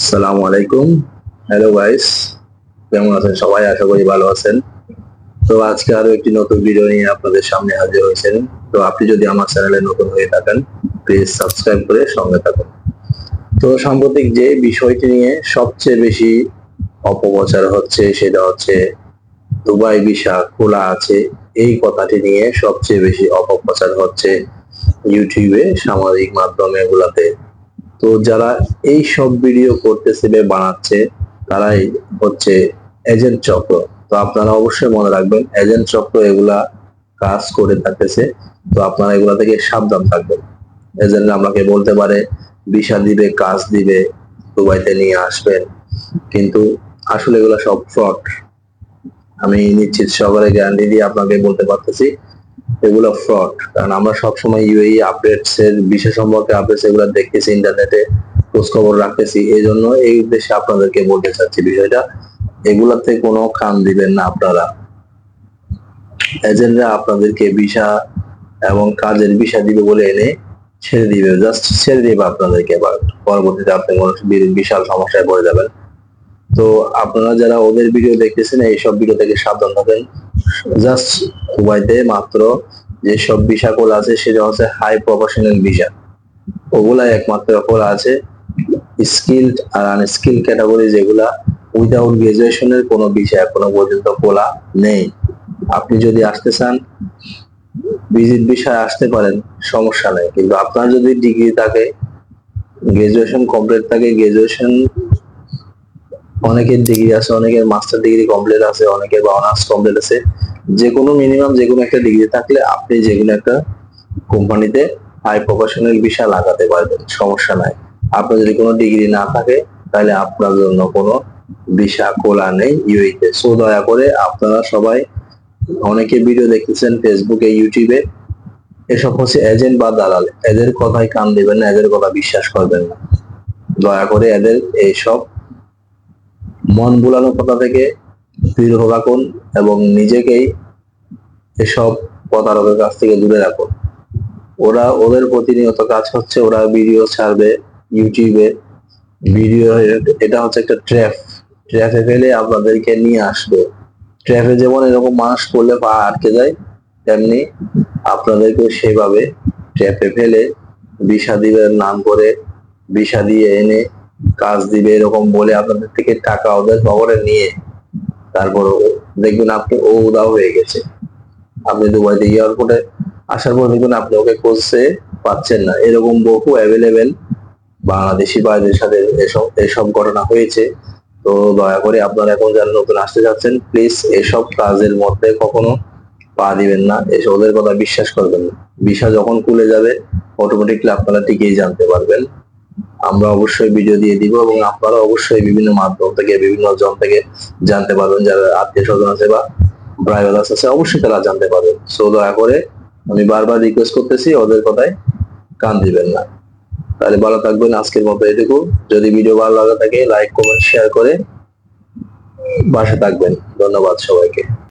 আসসালামু আলাইকুম। Hello guys কেমন আছেন সবাই? আশা করি ভালো আছেন। তো আজকে আরও একটি নতুন ভিডিও নিয়ে আপনাদের সামনে হাজির হয়েছেন তো আপনি যদি আমার চ্যানেলে নতুন হয়ে থাকেন প্লিজ সাবস্ক্রাইব করে সঙ্গে থাকুন। তো সাম্প্রতিক যে বিষয়টি নিয়ে সবচেয়ে বেশি অপপ্রচার হচ্ছে, সেটা হচ্ছে দুবাই ভিসা খোলা আছে। এই কথাটি নিয়ে সবচেয়ে বেশি অপপ্রচার হচ্ছে ইউটিউবে সামাজিক মাধ্যমে গুলাতে তো যারা এই সব ভিডিও করতেছে বানাচ্ছে, তারাই হচ্ছে এজেন্ট চক্র তো আপনারা অবশ্যই মনে রাখবেন এজেন্ট চক্র এগুলা কাজ করে থাকতেছে। তো আপনারা এগুলা থেকে সাবধান থাকবেন। এজেন্ট আপনাকে বলতে পারে, ভিসা দিবে, কাজ দিবে, দুবাইতে নিয়ে আসবেন। কিন্তু আসলে এগুলা সব ফ্রড আমি নিশ্চিত সহকারে গ্যারান্টি দিয়ে আপনাকে বলতে পারতেছি এগুলো ফ্রড কারণ আমরা সবসময় ইউএই আপডেটস এর বিষয় সম্পর্কে আপডেটস এগুলো দেখতেছি ইন্টারনেটে খোঁজ খবর রাখতেছি। এই জন্য এই উদ্দেশ্যে আপনাদেরকে বলতে চাচ্ছি বিষয়টা, এগুলাতে কোনো কান দিবেন না আপনারা। এজেন্টরা আপনাদেরকে ভিসা এবং কাজের ভিসা দিবে বলে এনে ছেড়ে দিবে। জাস্ট ছেড়ে দিবে আপনাদেরকে পরবর্তীতে আপনি বিশাল সমস্যায় পড়ে যাবেন। তো আপনারা যারা ওদের ভিডিও দেখতেছেন, এইসব ভিডিও থেকে সাবধান থাকেন। জাস্ট দুবাইতে মাত্র যেসব ভিসা খোলা আছে, সেটা হচ্ছে হাই প্রফেশনাল ভিসা ওগুলা একমাত্র খোলা আছে স্কিলড আর আনস্কিল ক্যাটাগরি যেগুলা উইদাউট গ্রাজুয়েশনের কোনো ভিসা এখনও পর্যন্ত খোলা নেই। আপনি যদি আসতে চান ভিজিট বিষয়ে আসতে পারেন, সমস্যা নেই। কিন্তু আপনার যদি ডিগ্রি থাকে গ্রাজুয়েশন কমপ্লিট থাকে গ্রাজুয়েশন অনেকের ডিগ্রি আছে, অনেকের মাস্টার ডিগ্রি কমপ্লিট আছে, অনেকের বা অনার্স কমপ্লিট আছে যে কোনো মিনিমাম যে কোনো একটা ডিগ্রি থাকলে আপনি যে কোনো একটা কোম্পানিতে হাই প্রফেশনাল ভিসা লাগাতে পারবেন, সমস্যা নাই। আপনার যদি কোনো ডিগ্রি না থাকে, তাহলে আপনার জন্য কোনো ভিসা খোলা নেই ইউইতে সো দয়া করে আপনারা সবাই অনেকে ভিডিও দেখতেছেন ফেসবুকে ইউটিউবে এসব হচ্ছে এজেন্ট বা দালাল। এদের কথায় কান দিবেন না, এদের কথা বিশ্বাস করবেন না। দয়া করে এদের এইসব মন বুলানো কথা থেকে বিরত রাখুন এবং নিজেকেই এসব প্রতারকের কাছ থেকে দূরে রাখুন। ওরা ওদের প্রতিনিয়ত কাজ হচ্ছে, ওরা ভিডিও ছাড়বে ইউটিউবে ভিডিও এটা হচ্ছে একটা ট্র্যাপ ট্র্যাপে ফেলে আপনাদেরকে নিয়ে আসবে। ট্র্যাপে যেমন এরকম মানুষ করলে পা আটকে যায়, তেমনি আপনাদেরকে সেভাবে ট্র্যাপে ফেলে বিষা দিবের নাম করে বিষা দিয়ে এনে কাজ দিবে এরকম বলে আপনাদের থেকে টাকা ওদের খবরে নিয়ে তারপর দেখবেন আপনি ও উদাও হয়ে গেছে। আপনি দুবাইতে এয়ারপোর্টে আসার পর দেখবেন আপনি ওকে খুঁজছে পাচ্ছেন না। এরকম বহু অ্যাভেলেবেল বাংলাদেশি বাইরের সাথে এসব এসব ঘটনা হয়েছে। তো দয়া করে আপনারা এখন যারা নতুন আসতে যাচ্ছেন প্লিজ এসব কাজের মধ্যে কখনো পা দিবেন না। এসব ওদের কথা বিশ্বাস করবেন না। ভিসা যখন খুলে যাবে অটোমেটিকলি আপনারা ঠিকই জানতে পারবেন। আমরা অবশ্যই ভিডিও দিয়ে দিব এবং আপনারা অবশ্যই বিভিন্ন মাধ্যম থেকে, বিভিন্ন জন থেকে জানতে পারবেন যারা আত্মীয় স্বজন আছে বা ড্রাইভার আছে অবশ্যই তারা জানতে পারবেন। সো দয়া করে আমি বারবার রিকোয়েস্ট করতেছি, ওদের কথায় কান দিবেন না। তাহলে ভালো থাকবেন, আজকের মতো এটুকু। যদি ভিডিও ভালো লাগা থাকে লাইক কমেন্ট শেয়ার করে বাসা থাকবেন। ধন্যবাদ সবাইকে।